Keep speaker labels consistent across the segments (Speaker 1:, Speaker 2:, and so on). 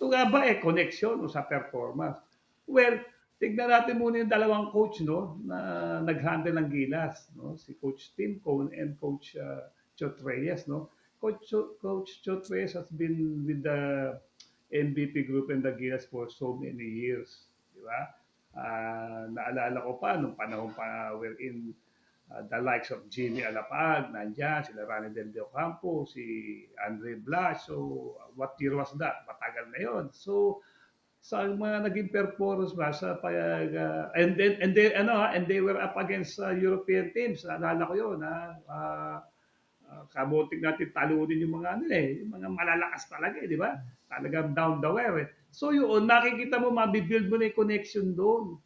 Speaker 1: ito nga ba eh, connection o sa performance? Well, tignan natin muna yung dalawang coach no na nag-handle ng Gilas, no? Si Coach Tim Cone and Coach uh, Chot Reyes, no? Coach Coach Chot Reyes has been with the MVP group and the Gilas for so many years, di ba? Ah, naalala ko pa nung panahon pa we're in uh, the likes of Jimmy Alapag, nandyan, sila Rani Del Dio Campo, si Andre Blas. So, what year was that? Matagal na yon. So, sa mga naging performance ba sa payag uh, and then and they ano and they were up against uh, European teams naalala ko yun ha uh, uh, kabuting natin talunin yung mga ano eh yung mga malalakas talaga eh di ba talagang down the wire eh so yun nakikita mo mabibuild mo na yung connection doon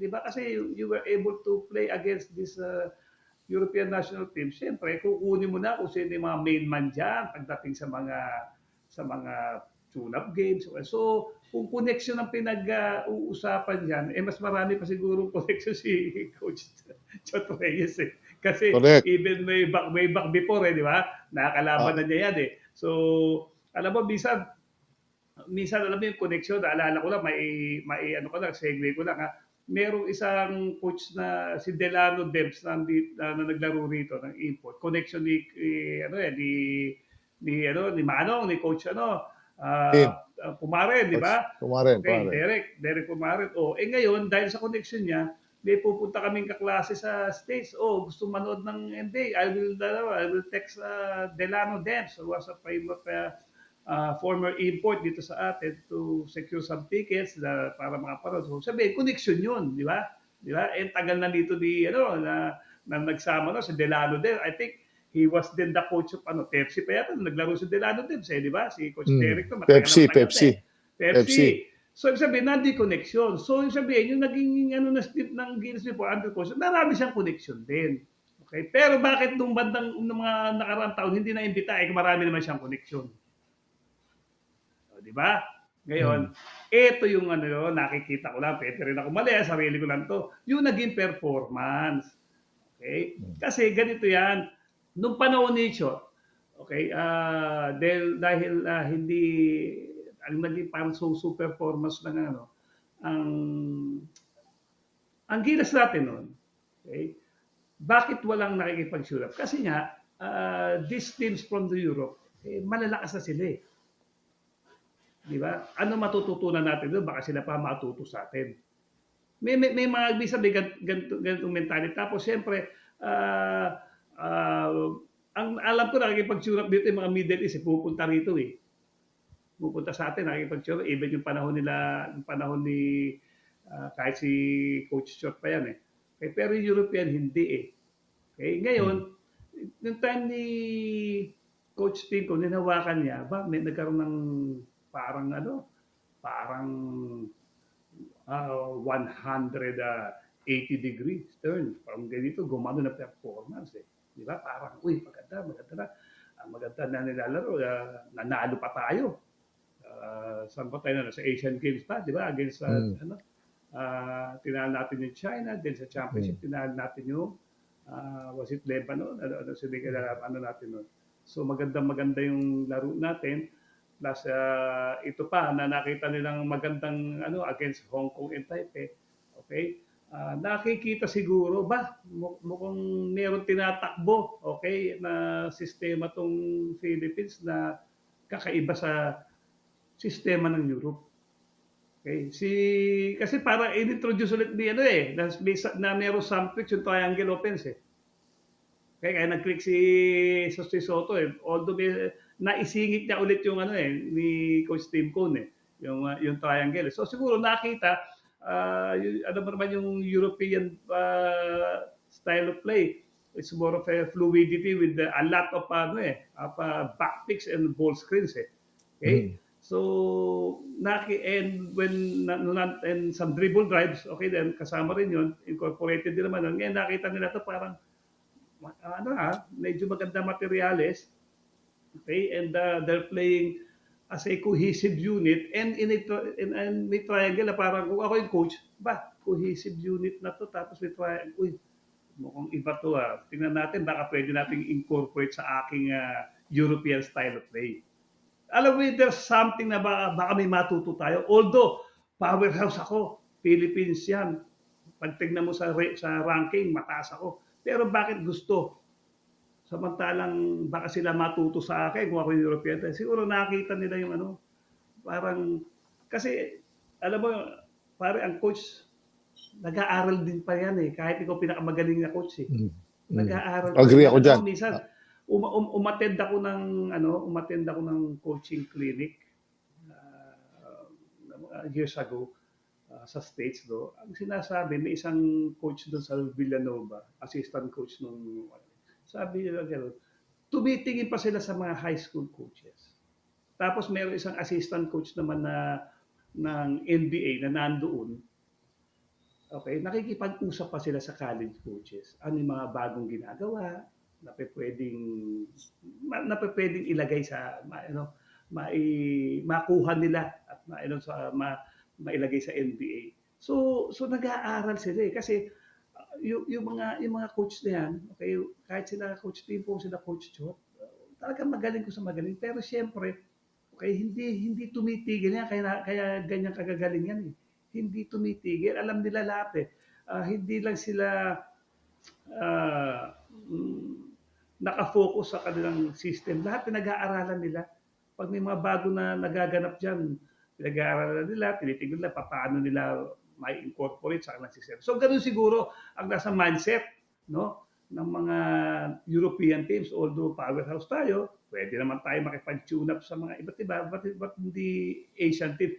Speaker 1: di ba kasi you, you were able to play against this uh, European national team syempre kukunin mo na kung sino yung mga main man dyan pagdating sa mga sa mga tune-up games. So, kung connection ang pinag-uusapan dyan, eh mas marami pa siguro connection si Coach Chot Reyes eh. Kasi
Speaker 2: Correct.
Speaker 1: even way back, way back before eh, di ba? Nakakalaban
Speaker 2: Ah.
Speaker 1: na niya yan eh. So, alam mo, minsan, minsan alam mo yung connection, naalala ko lang, may, may ano ko lang, segue ko lang ha. Merong isang coach na si Delano Debs na, na, na naglaro rito ng import. Connection ni, ni ano eh, ni ni ano ni Manong, ni coach ano, ah
Speaker 2: Tim.
Speaker 1: uh, Pumaren, di ba?
Speaker 2: Kumaren,
Speaker 1: Okay,
Speaker 2: pare.
Speaker 1: Derek, Derek Pumaren. Oh, eh ngayon dahil sa connection niya, may pupunta kaming kaklase sa States. Oh, gusto manood ng NBA. I will, uh, I will text uh, Delano Debs, was a famous uh, uh, former import dito sa atin to secure some tickets na, para makaparoon. So, sabi, connection yun, di ba? Di ba? Eh, tagal na dito di, ano, na, na nagsama na si Delano Debs. I think he was then the coach of ano, Pepsi pa yata. Naglaro si Delano Debs, eh, di ba? Si Coach
Speaker 2: Hmm.
Speaker 1: Derek to. matagal
Speaker 2: Pepsi, Pepsi.
Speaker 1: eh. Pepsi.
Speaker 2: Pepsi.
Speaker 1: So, ibig sabihin, nandi connection. So, ibig sabihin, yung naging ano na split ng Guinness before under coach, marami siyang connection din. Okay? Pero bakit nung bandang nung mga nakaraang taon hindi na imbita eh marami naman siyang connection. O, di ba? Ngayon, ito yung ano yun, nakikita ko lang, pwede rin ako mali, ah, sarili ko lang to, yung naging performance. Okay? Kasi ganito yan, nung panahon ni Chot, okay, ah dahil, dahil ah, hindi, ang naging parang so super performance ng ano, ang, ang gilas natin noon, okay, bakit walang nakikipagsulap? Kasi nga, ah, these teams from the Europe, eh, malalakas na sila eh. Di ba? Ano matututunan natin doon? Baka sila pa matuto sa atin. May, may, may mga ibig gan- ganito, ganitong mentality. Tapos, siyempre, ah, ah, ang alam ko, nakikipagsurap dito yung mga Middle East, eh, pupunta rito eh. Pupunta sa atin, nakikipagsurap. Even yung panahon nila, yung panahon ni, ah, kahit si Coach Short pa yan eh. Okay, pero yung European, hindi eh. Okay, ngayon, yung time ni Coach Tim ko, ninawakan niya, ba, may nagkaroon ng parang ano, parang ah, 180 degrees turn. Parang ganito, gumano na performance eh. Di ba? Parang, uy, maganda, maganda na. Ang maganda na nilalaro, ah, nanalo pa tayo. Ah, saan pa tayo na? Sa Asian Games pa, di ba? Against, ah,
Speaker 2: Mm.
Speaker 1: ano, ah, tinalo natin yung China, then sa championship, tinalo natin yung, ah, was it Lebanon? Ano, ano, na, ano natin nun? So maganda maganda yung laro natin. Plus ah, ito pa na nakita nilang magandang ano against Hong Kong and Taipei. Okay? Ah, nakikita siguro ba mu- mukhang meron tinatakbo, okay, na sistema tong Philippines na kakaiba sa sistema ng Europe. Okay, si kasi para in-introduce ulit ni ano eh, na, na meron some yung triangle offense eh. Kaya, kaya nag-click si Jose Soto eh. Although may, naisingit niya ulit yung ano eh, ni Coach Tim Cone eh, yung, uh, yung triangle. So siguro nakita, uh, yung, ano ba naman yung European uh, style of play. It's more of a fluidity with the, a lot of ano eh, of, uh, back picks and ball screens eh. Okay?
Speaker 2: Mm.
Speaker 1: So, naki and when and some dribble drives, okay then kasama rin 'yon, incorporated din naman. Ngayon nakita nila to parang ano ha, medyo maganda materials. Okay, and uh, they're playing as a cohesive unit and in a in, in may triangle na parang kung ako yung coach, ba, cohesive unit na to tapos may triangle. Uy, mukhang iba to ah. Tingnan natin baka pwede nating incorporate sa aking ah, European style of play. alam mo, there's something na baka, baka may matuto tayo. Although, powerhouse ako. Philippines yan. Pag tignan mo sa, sa ranking, mataas ako. Pero bakit gusto? Samantalang baka sila matuto sa akin kung ako yung European. Siguro nakita nila yung ano, parang, kasi, alam mo, pare ang coach, nag-aaral din pa yan eh. Kahit ikaw pinakamagaling na coach eh.
Speaker 2: Mm. Mm.
Speaker 1: Nag-aaral.
Speaker 2: Agree ako dyan.
Speaker 1: Minsan, um, um, umattend ako ng, ano, umattend ako ng coaching clinic uh, years ago uh, sa States do. Ang sinasabi, may isang coach doon sa Villanova, assistant coach nung sabi nila gano'n, tumitingin pa sila sa mga high school coaches. Tapos meron isang assistant coach naman na ng NBA na nandoon. Okay, nakikipag-usap pa sila sa college coaches. Ano yung mga bagong ginagawa na pwedeng na pwedeng ilagay sa ano, mai, makuha nila at ma, ano, sa ma, mailagay sa NBA. So so nag-aaral sila eh kasi yung, yung mga yung mga coach na yan, okay, kahit sila coach Timpo, sila coach Chot, uh, talagang magaling ko sa magaling. Pero siyempre, okay, hindi hindi tumitigil yan kaya kaya ganyan kagagaling yan eh. Hindi tumitigil, alam nila lahat eh. Ah, hindi lang sila mm, nakafocus sa kanilang system. Lahat pinag-aaralan nila. Pag may mga bago na nagaganap dyan, pinag-aaralan nila, tinitignan nila pa- paano nila may incorporate sa kanilang system. So ganun siguro ang nasa mindset no ng mga European teams although powerhouse tayo pwede naman tayo makipag-tune up sa mga iba't iba but, but hindi Asian team